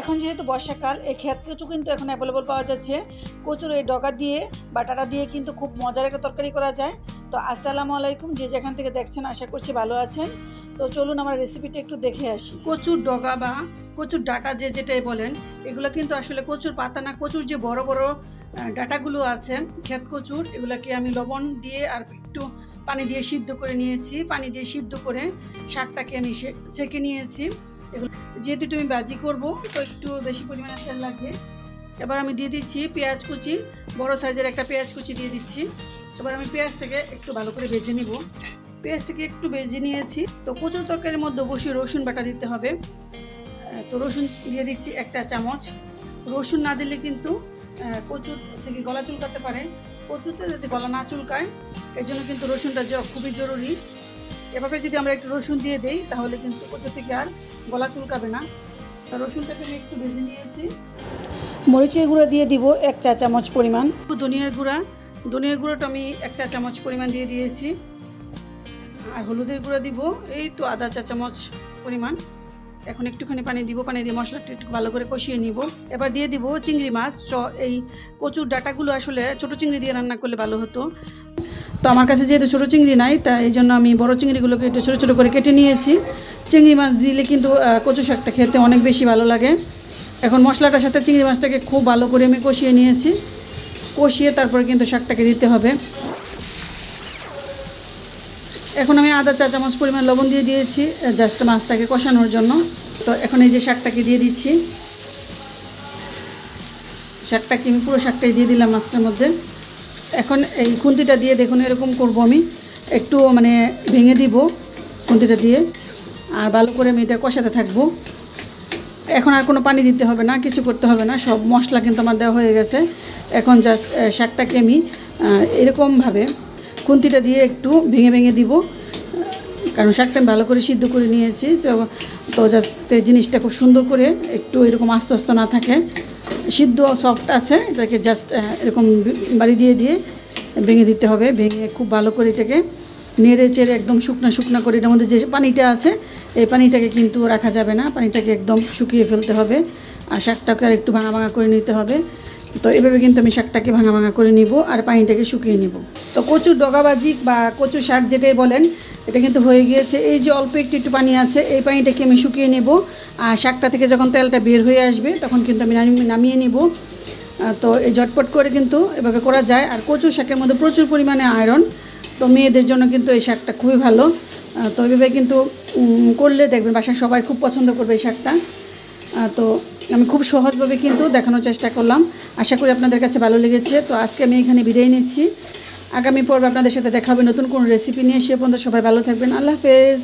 এখন যেহেতু বর্ষাকাল এই ক্ষেত কচু কিন্তু এখন অ্যাভেলেবল পাওয়া যাচ্ছে। কচুর এই ডগা দিয়ে বাটাটা দিয়ে কিন্তু খুব মজার একটা তরকারি করা যায়। তো আসসালামু আলাইকুম, যে যেখান থেকে দেখছেন আশা করছি ভালো আছেন। তো চলুন আমার রেসিপিটা একটু দেখে আসি। কচুর ডগা বা কচুর ডাটা যে যেটাই বলেন, এগুলো কিন্তু আসলে কচুর পাতা না, কচুর যে বড় বড় ডাটাগুলো আছে, ক্ষেত কচুর, এগুলাকে আমি লবণ দিয়ে আর একটু পানি দিয়ে সিদ্ধ করে নিয়েছি। পানি দিয়ে সিদ্ধ করে শাকটাকে আমি ছেঁকে নিয়েছি। যেহেতু একটু আমি ভাজি করব, তো একটু বেশি পরিমাণে তেল লাগবে। এবার আমি দিয়ে দিচ্ছি পেঁয়াজ কুচি। বড় সাইজের একটা পেঁয়াজ কুচি দিয়ে দিচ্ছি। এবার আমি পেঁয়াজটাকে একটু ভালো করে ভেজে নিব। পেঁয়াজটাকে একটু ভেজে নিয়েছি। তো কচুর তরকারির মধ্যে অবশ্যই রসুন বাটা দিতে হবে। তো রসুন দিয়ে দিচ্ছি এক চা চামচ। রসুন না দিলে কিন্তু কচু থেকে গলা চুলকাতে পারে। কচুতে যদি গলা না চুলকায়, এর জন্য কিন্তু রসুনটা যে খুবই জরুরি। এভাবে যদি আমরা একটু রসুন দিয়ে দিই তাহলে কিন্তু কচু থেকে আর গলা চুলকাবে না। রসুনটাকে আমি একটু ভেজে নিয়েছি। মরিচের গুঁড়া দিয়ে দিব এক চা চামচ পরিমাণ। ধনিয়ার গুঁড়া। ধনিয়ার গুঁড়োটা আমি এক চা চামচ পরিমাণ দিয়ে দিয়েছি। আর হলুদের গুঁড়া দিব এই তো আধা চা চামচ পরিমাণ। এখন একটুখানি পানি দিব পানি দিয়ে মশলাটা একটু ভালো করে কষিয়ে নিব। এবার দিয়ে দিব চিংড়ি মাছ। চ এই কচুর ডাটাগুলো আসলে ছোটো চিংড়ি দিয়ে রান্না করলে ভালো হতো। তো আমার কাছে যেহেতু ছোটো চিংড়ি নাই তাই এই জন্য আমি বড় চিংড়িগুলোকে একটু ছোটো ছোটো করে কেটে নিয়েছি। চিংড়ি মাছ দিলে কিন্তু কচু শাকটা খেতে অনেক বেশি ভালো লাগে। এখন মশলাটার সাথে চিংড়ি মাছটাকে খুব ভালো করে আমি কষিয়ে নিয়েছি। কষিয়ে তারপরে কিন্তু শাকটাকে দিতে হবে। এখন আমি আদা চা চামচ পরিমাণ লবণ দিয়ে দিয়েছি জাস্ট মাছটাকে কষানোর জন্য। তো এখন এই যে শাকটাকে দিয়ে দিচ্ছি। শাকটাকে আমি পুরো শাকটাই দিয়ে দিলাম মাছটার মধ্যে। এখন এই খুন্তিটা দিয়ে দেখুন এরকম করব আমি। একটু মানে ভেঙে দিব খুন্তিটা দিয়ে। আর ভালো করে আমি এটা কষাতে থাকব। এখন আর কোনো পানি দিতে হবে না, কিছু করতে হবে না। সব মশলা কিন্তু আমার দেওয়া হয়ে গেছে। এখন জাস্ট শাকটাকে আমি এরকমভাবে খুন্তিটা দিয়ে একটু ভেঙে ভেঙে দিব। কারণ শাকটা আমি ভালো করে সিদ্ধ করে নিয়েছি। তো তো যাতে জিনিসটা খুব সুন্দর করে একটু এরকম আস্তে আস্তে না থাকে। সিদ্ধ সফট আছে, এটাকে জাস্ট এরকম বাড়ি দিয়ে দিয়ে ভেঙে দিতে হবে, ভেঙে খুব ভালো করে এটাকে নেড়ে চেড়ে একদম শুকনো শুকনো করে এটার মধ্যে যে পানিটা আছে, এই পানিটাকে কিন্তু রাখা যাবে না, পানিটাকে একদম শুকিয়ে ফেলতে হবে আর শাকটাকে আর একটু ভাঙা ভাঙা করে নিতে হবে। তো এভাবে কিন্তু আমি শাকটাকে ভাঙা ভাঙা করে নিব আর পানিটাকে শুকিয়ে নিব। তো কচুর ডগাবাজি বা কচু শাক যেটাই বলেন এটা কিন্তু হয়ে গিয়েছে। এই যে অল্প একটু একটু পানি আছে, এই পানিটাকে আমি শুকিয়ে নেব। আর শাকটা থেকে যখন তেলটা বের হয়ে আসবে, তখন কিন্তু আমি নামিয়ে- নিব। তো এই ঝটপট করে কিন্তু এভাবে করা যায়। আর কচু শাকের মধ্যে প্রচুর পরিমাণে আয়রন তো মেয়েদের জন্য কিন্তু এই শাকটা খুবই ভালো। তো এইভাবে কিন্তু করলে দেখবেন বাসায় সবাই খুব পছন্দ করবে এই শাকটা। তো আমি খুব সহজভাবে কিন্তু দেখানোর চেষ্টা করলাম। আশা করি আপনাদের কাছে ভালো লেগেছে। তো আজকে আমি এখানে বিদায় নিচ্ছি। আগামী পর্বে আপনাদের সাথে দেখা হবে নতুন কোন রেসিপি নিয়ে। সে পর্যন্ত সবাই ভালো থাকবেন। আল্লাহ হাফেজ।